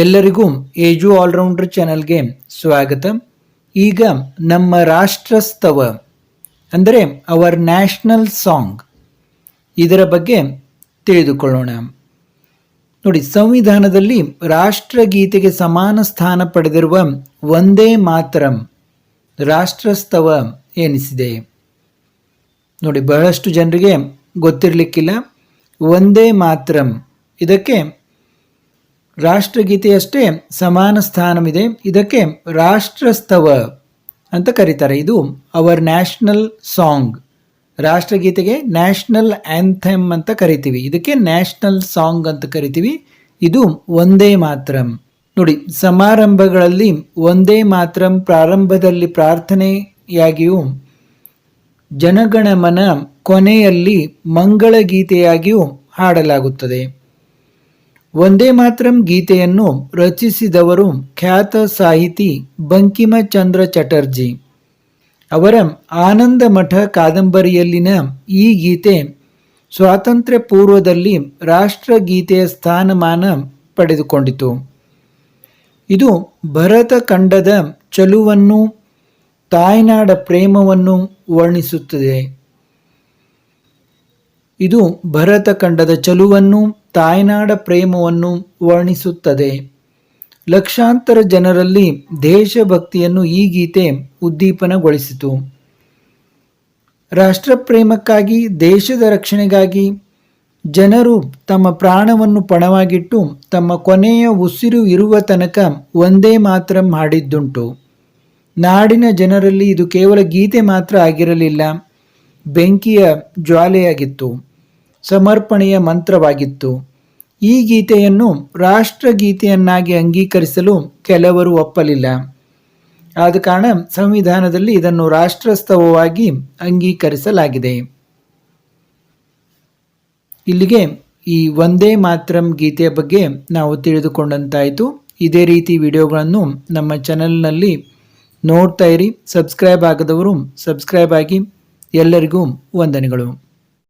ಎಲ್ಲರಿಗೂ age allrounder ಚಾನೆಲ್ಗೆ ಸ್ವಾಗತ. ಈಗ ನಮ್ಮ ರಾಷ್ಟ್ರಸ್ತವ, ಅಂದರೆ ಅವರ್ ನ್ಯಾಷನಲ್ ಸಾಂಗ್, ಇದರ ಬಗ್ಗೆ ತಿಳಿದುಕೊಳ್ಳೋಣ. ನೋಡಿ, ಸಂವಿಧಾನದಲ್ಲಿ ರಾಷ್ಟ್ರಗೀತೆಗೆ ಸಮಾನ ಸ್ಥಾನ ಪಡೆದಿರುವ ಒಂದೇ ಮಾತರಂ, ರಾಷ್ಟ್ರಸ್ತವ ಎನಿಸಿದೆ. ನೋಡಿ, ಬಹಳಷ್ಟು ಜನರಿಗೆ ಗೊತ್ತಿರಲಿಕ್ಕಿಲ್ಲ. ಒಂದೇ ಮಾತರಂ ಇದಕ್ಕೆ ರಾಷ್ಟ್ರಗೀತೆಯಷ್ಟೇ ಸಮಾನ ಸ್ಥಾನವಿದೆ. ಇದಕ್ಕೆ ರಾಷ್ಟ್ರಸ್ತವ ಅಂತ ಕರೀತಾರೆ. ಇದು ಅವರ್ ನ್ಯಾಷನಲ್ ಸಾಂಗ್ ರಾಷ್ಟ್ರಗೀತೆಗೆ ನ್ಯಾಷನಲ್ ಆ್ಯಂಥೆಮ್ ಅಂತ ಕರಿತೀವಿ. ಇದಕ್ಕೆ ನ್ಯಾಷನಲ್ ಸಾಂಗ್ ಅಂತ ಕರಿತೀವಿ. ಇದು ಒಂದೇ ಮಾತ್ರಂ. ನೋಡಿ, ಸಮಾರಂಭಗಳಲ್ಲಿ ಒಂದೇ ಮಾತ್ರಂ ಪ್ರಾರಂಭದಲ್ಲಿ ಪ್ರಾರ್ಥನೆಯಾಗಿಯೂ ಜನಗಣಮನ ಕೊನೆಯಲ್ಲಿ ಮಂಗಳಗೀತೆಯಾಗಿಯೂ ಹಾಡಲಾಗುತ್ತದೆ. ಒಂದೇ ಮಾತ್ರಂ ಗೀತೆಯನ್ನು ರಚಿಸಿದವರು ಖ್ಯಾತ ಸಾಹಿತಿ ಬಂಕಿಮಚಂದ್ರ ಚಟರ್ಜಿ. ಅವರ ಆನಂದ ಮಠ ಕಾದಂಬರಿಯಲ್ಲಿನ ಈ ಗೀತೆ ಸ್ವಾತಂತ್ರ್ಯ ಪೂರ್ವದಲ್ಲಿ ರಾಷ್ಟ್ರಗೀತೆಯ ಸ್ಥಾನಮಾನ ಪಡೆದುಕೊಂಡಿತು. ಇದು ಭರತ ಖಂಡದ ಚಲುವನ್ನು, ತಾಯ್ನಾಡ ಪ್ರೇಮವನ್ನು ವರ್ಣಿಸುತ್ತದೆ. ಇದು ಭರತ ಖಂಡದ ಚಲುವನ್ನು ತಾಯ್ನಾಡ ಪ್ರೇಮವನ್ನು ವರ್ಣಿಸುತ್ತದೆ. ಲಕ್ಷಾಂತರ ಜನರಲ್ಲಿ ದೇಶಭಕ್ತಿಯನ್ನು ಈ ಗೀತೆ ಉದ್ದೀಪನಗೊಳಿಸಿತು. ರಾಷ್ಟ್ರಪ್ರೇಮಕ್ಕಾಗಿ, ದೇಶದ ರಕ್ಷಣೆಗಾಗಿ ಜನರು ತಮ್ಮ ಪ್ರಾಣವನ್ನು ಪಣವಾಗಿಟ್ಟು ತಮ್ಮ ಕೊನೆಯ ಉಸಿರು ಇರುವ ತನಕ ಒಂದೇ ಮಾತ್ರ ಮಾಡಿದ್ದುಂಟು. ನಾಡಿನ ಜನರಲ್ಲಿ ಇದು ಕೇವಲ ಗೀತೆ ಮಾತ್ರ ಆಗಿರಲಿಲ್ಲ, ಬೆಂಕಿಯ ಜ್ವಾಲೆಯಾಗಿತ್ತು. ಸಮರ್ಪಣೆಯ ಮಂತ್ರವಾಗಿತ್ತು. ಈ ಗೀತೆಯನ್ನು ರಾಷ್ಟ್ರಗೀತೆಯನ್ನಾಗಿ ಅಂಗೀಕರಿಸಲು ಕೆಲವರು ಒಪ್ಪಲಿಲ್ಲ. ಆದ ಕಾರಣ ಸಂವಿಧಾನದಲ್ಲಿ ಇದನ್ನು ರಾಷ್ಟ್ರಸ್ತವವಾಗಿ ಅಂಗೀಕರಿಸಲಾಗಿದೆ. ಇಲ್ಲಿಗೆ ಈ ಒಂದೇ ಮಾತ್ರಂ ಗೀತೆಯ ಬಗ್ಗೆ ನಾವು ತಿಳಿದುಕೊಂಡಂತಾಯಿತು. ಇದೇ ರೀತಿ ವಿಡಿಯೋಗಳನ್ನು ನಮ್ಮ ಚಾನಲ್ನಲ್ಲಿ ನೋಡ್ತಾ ಇರಿ, ಸಬ್ಸ್ಕ್ರೈಬ್ ಆಗದವರು ಸಬ್ಸ್ಕ್ರೈಬ್ ಆಗಿ ಎಲ್ಲರಿಗೂ ವಂದನೆಗಳು.